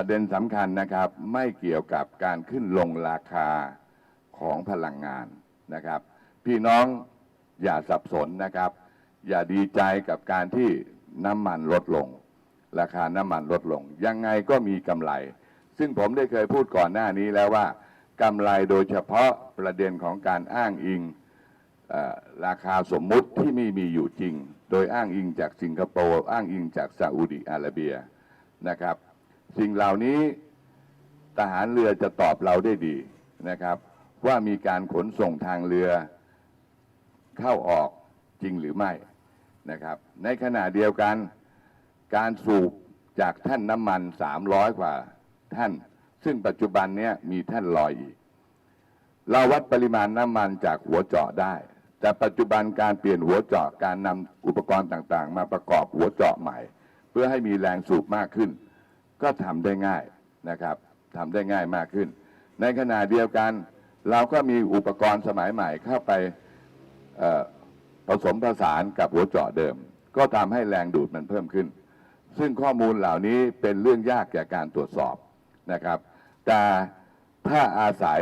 ประเด็นสำคัญนะครับไม่เกี่ยวกับการขึ้นลงราคาของพลังงานนะครับ พี่น้องอย่าสับสนนะครับ อย่าดีใจกับการที่น้ำมันลดลง ราคาน้ำมันลดลง ยังไงก็มีกำไร ซึ่งผมได้เคยพูดก่อนหน้านี้แล้วว่ากำไรโดยเฉพาะประเด็นของการอ้างอิงอราคาสมมุติที่ไม่มีอยู่จริง โดยอ้างอิงจากสิงคโปร์อ้างอิงจากซาอุดิอาระเบียนะครับ สิ่งเหล่านี้ทหารเรือจะตอบเราได้ดีนะครับ ว่ามีการขนส่งทางเรือเข้าออกจริงหรือไม่นะครับ ในขณะเดียวกันการสูบจากแท่านน้ำมัน 300 กว่าแท่านซึ่งปัจจุบันนี้มีแท่านลอยอีก เราวัดปริมาณน้ำมันจากหัวเจาะได้ แต่ปัจจุบันการเปลี่ยนหัวเจาะการนำอุปกรณ์ต่างๆ มาประกอบหัวเจาะใหม่ เพื่อให้มีแรงสูบมากขึ้น ก็ทำได้ง่ายนะครับทำได้ง่ายมากขึ้น ในขณะเดียวกัน เราก็มีอุปกรณ์สมัยใหม่เข้าไปผสมผสานกับหัวเจาะเดิม ก็ทำให้แรงดูดมันเพิ่มขึ้น ซึ่งข้อมูลเหล่านี้เป็นเรื่องยากแก่การตรวจสอบนะครับ แต่ถ้าอาศัย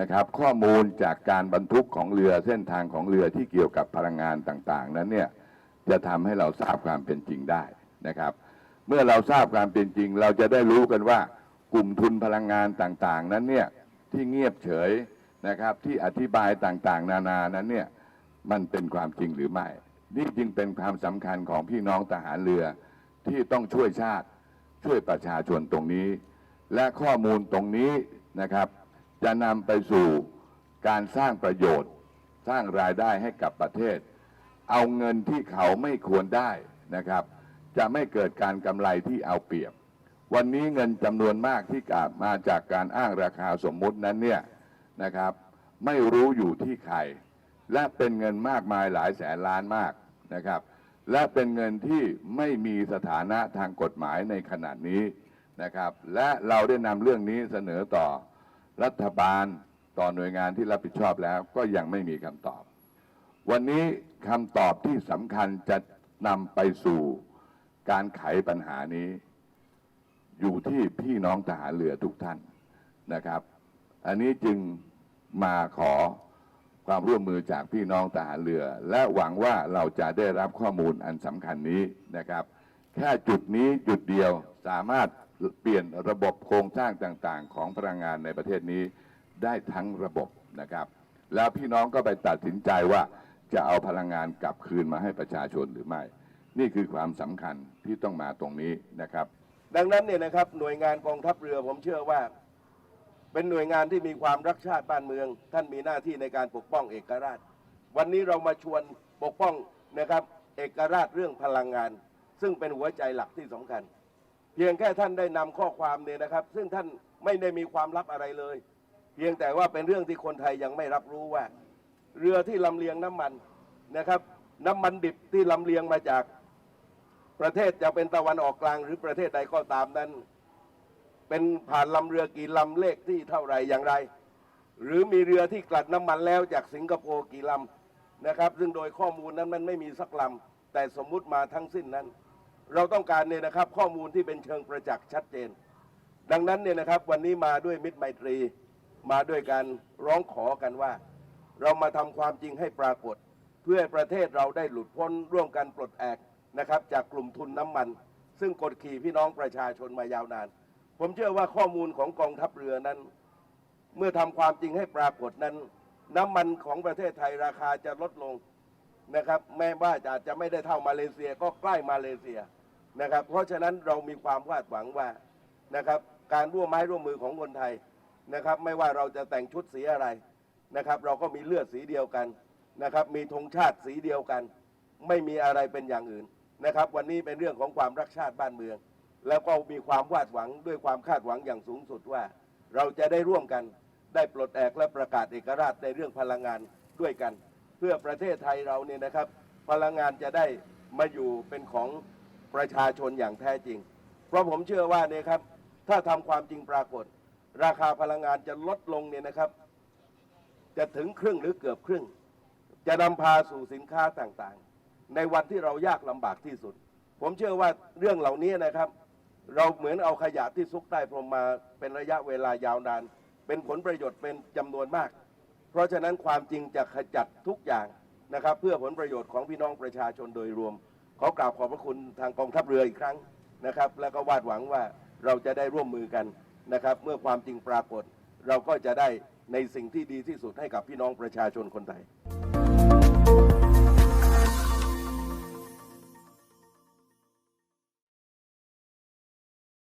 นะครับข้อมูลจากการบรรทุกของเรือเส้นทางของเรือที่เกี่ยวกับพลังงานต่าง ๆ นั้นเนี่ยจะทำให้เราทราบความเป็นจริงได้นะครับ เมื่อเราทราบความเป็นจริง เราจะได้รู้กันว่ากลุ่มทุนพลังงานต่างๆ นั้นเนี่ยที่เงียบเฉยนะครับ ที่อธิบายต่างๆ นานานั้นเนี่ยมันเป็นความจริงหรือไม่ นี่จึงเป็นความสำคัญของพี่น้องทหารเรือ ที่ต้องช่วยชาติช่วยประชาชนตรงนี้ และข้อมูลตรงนี้นะครับ จะนำไปสู่การสร้างประโยชน์ สร้างรายได้ให้กับประเทศ เอาเงินที่เขาไม่ควรได้นะครับ จะไม่เกิดการกำไรที่เอาเปรียบ วันนี้เงินจำนวนมากที่กาบมาจากการอ้างราคาสมมุตินั้นเนี่ยนะครับ ไม่รู้อยู่ที่ใคร และเป็นเงินมากมายหลายแสนล้านมากนะครับ และเป็นเงินที่ไม่มีสถานะทางกฎหมายในขณะนี้นะครับ และเราได้นำเรื่องนี้เสนอต่อรัฐบาลต่อหน่วยงานที่รับผิดชอบแล้วก็ยังไม่มีคำตอบ วันนี้คำตอบที่สำคัญจะนำไปสู่ การไขปัญหานี้ อยู่ที่พี่น้องทหารเรือทุกท่านนะครับ อันนี้จึงมาขอความร่วมมือจากพี่น้องทหารเรือ และหวังว่าเราจะได้รับข้อมูลอันสำคัญนี้นะครับ แค่จุดนี้จุดเดียวสามารถเปลี่ยนระบบโครงสร้างต่างๆ ของพลังงานในประเทศนี้ได้ทั้งระบบนะครับ แล้วพี่น้องก็ไปตัดสินใจว่าจะเอาพลังงานกลับคืนมาให้ประชาชนหรือไม่ นี่คือความสำคัญที่ต้องมาตรงนี้นะครับ ดังนั้นเนี่ยนะครับหน่วยงานกองทัพเรือผมเชื่อว่า เป็นหน่วยงานที่มีความรักชาติบ้านเมือง ท่านมีหน้าที่ในการปกป้องเอกราช วันนี้เรามาชวนปกป้องนะครับ เอกราชเรื่องพลังงาน ซึ่งเป็นหัวใจหลักที่สำคัญ เพียงแค่ท่านได้นำข้อความเนี่ยนะครับ ซึ่งท่านไม่ได้มีความลับอะไรเลย เพียงแต่ว่าเป็นเรื่องที่คนไทยยังไม่รับรู้ว่า เรือที่ลำเลียงน้ำมันนะครับ น้ำมันดิบที่ลำเลียงมาจาก ประเทศจะเป็นตะวันออกกลางหรือประเทศใดก็ตามนั้น เป็นผ่านลำเรือกี่ลำเลขที่เท่าไหร่อย่างไร หรือมีเรือที่กลัดน้ำมันแล้วจากสิงคโปร์กี่ลำนะครับ ซึ่งโดยข้อมูลนั้นมันไม่มีสักลำแต่สมมุติมาทั้งสิ้นนั้น เราต้องการเนี่ยนะครับข้อมูลที่เป็นเชิงประจักษ์ชัดเจน ดังนั้นเนี่ยนะครับวันนี้มาด้วยมิตรไมตรีมาด้วยการร้องขอกันว่า เรามาทำความจริงให้ปรากฏ เพื่อประเทศเราได้หลุดพ้นร่วมกันปลดแอก นะครับจากกลุ่มทุนน้ำมัน ซึ่งกดขี่พี่น้องประชาชนมายาวนาน ผมเชื่อว่าข้อมูลของกองทัพเรือนั้น เมื่อทำความจริงให้ปรากฏนั้น น้ำมันของประเทศไทยราคาจะลดลงนะครับแม้ว่าอาจจะไม่ได้เท่ามาเลเซียก็ใกล้มาเลเซียนะครับ เพราะฉะนั้นเรามีความวาดหวังว่านะครับการร่วมไม้ร่วมมือของคนไทยนะครับ ไม่ว่าเราจะแต่งชุดสีอะไรนะครับ เราก็มีเลือดสีเดียวกันนะครับ มีธงชาติสีเดียวกัน ไม่มีอะไรเป็นอย่างอื่น นะครับ วันนี้เป็นเรื่องของความรักชาติบ้านเมือง แล้วก็มีความวาดหวังด้วยความคาดหวังอย่างสูงสุดว่า เราจะได้ร่วมกันได้ปลดแอกและประกาศเอกราชในเรื่องพลังงานด้วยกัน เพื่อประเทศไทยเราเนี่ยนะครับ พลังงานจะได้มาอยู่เป็นของประชาชนอย่างแท้จริง เพราะผมเชื่อว่าเนี่ยครับถ้าทำความจริงปรากฏ ราคาพลังงานจะลดลงเนี่ยนะครับ จะถึงครึ่งหรือเกือบครึ่ง จะนำพาสู่สินค้าต่าง ในวันที่เรายากลำบากที่สุด ผมเชื่อว่าเรื่องเหล่านี้นะครับ เราเหมือนเอาขยะที่ซุกใต้พรมมาเป็นระยะเวลายาวนาน เป็นผลประโยชน์เป็นจำนวนมาก เพราะฉะนั้นความจริงจะขจัดทุกอย่างนะครับ เพื่อผลประโยชน์ของพี่น้องประชาชนโดยรวม ขอกราบขอบพระคุณทางกองทัพเรืออีกครั้งนะครับ แล้วก็วาดหวังว่าเราจะได้ร่วมมือกันนะครับ เมื่อความจริงปรากฏ เราก็จะได้ในสิ่งที่ดีที่สุดให้กับพี่น้องประชาชนคนไทย